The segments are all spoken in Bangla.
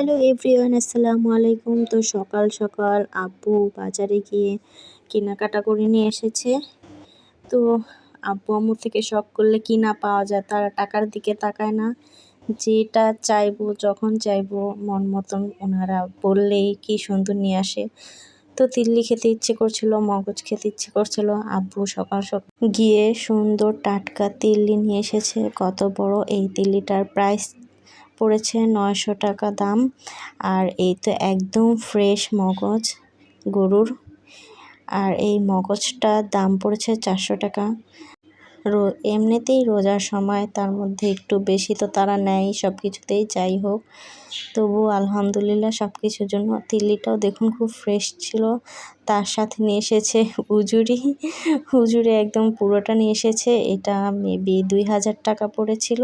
হ্যালো এভরিওয়ান, আসসালামু আলাইকুম। তো সকাল সকাল আব্বু বাজারে গিয়ে কেনাকাটা করে নিয়ে এসেছে। তো আব্বু আম্মু থেকে শখ করলে কি না পাওয়া যায়, তারা টাকার দিকে তাকায় না। যেটা চাইব, যখন চাইব, মন মতন ওনারা বললেই কি সুন্দর নিয়ে আসে। তো তিল্লি খেতে ইচ্ছে করছিল, মগজ খেতে ইচ্ছে করছিল। আব্বু সকাল সকাল গিয়ে সুন্দর টাটকা তিল্লি নিয়ে এসেছে। কত বড় এই তিল্লিটার প্রাইস পড়েছে নয়শো টাকা দাম। আর এই তো একদম ফ্রেশ মগজ গরুর। আর এই মগজটার দাম পড়েছে চারশো টাকা। রো, এমনিতেই রোজার সময় তার মধ্যে একটু বেশি তো তারা নেয় সব কিছুতেই যাই হোক। তবু আলহামদুলিল্লাহ সব কিছুর জন্য তিল্লিটাও দেখুন খুব ফ্রেশ ছিল। তার সাথে নিয়ে এসেছে উজুরি উজুরি একদম পুরোটা নিয়ে এসেছে। এটা মেবি দুই হাজার টাকা পড়েছিল।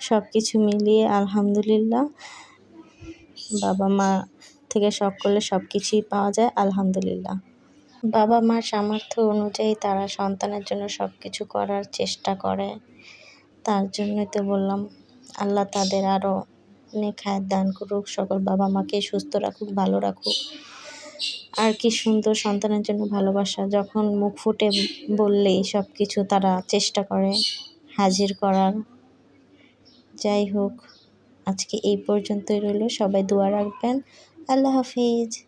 সব কিছু মিলিয়ে আলহামদুলিল্লাহ। বাবা মা থেকে করলে সব কিছুই পাওয়া যায়, আলহামদুলিল্লাহ। বাবা মার সামর্থ্য অনুযায়ী তারা সন্তানের জন্য সব কিছু করার চেষ্টা করে। তার জন্যই তো বললাম, আল্লাহ তাদের আরও নেখায় দান করুক, সকল বাবা মাকে সুস্থ রাখুক, ভালো রাখুক। আর কি সুন্দর সন্তানের জন্য ভালোবাসা, যখন মুখ ফুটে বললেই সব কিছু তারা চেষ্টা করে, হাজির করার। যাই হোক, আজকে এই পর্যন্তই রইল। সবাই দোয়া রাখবেন। আল্লাহ হাফিজ।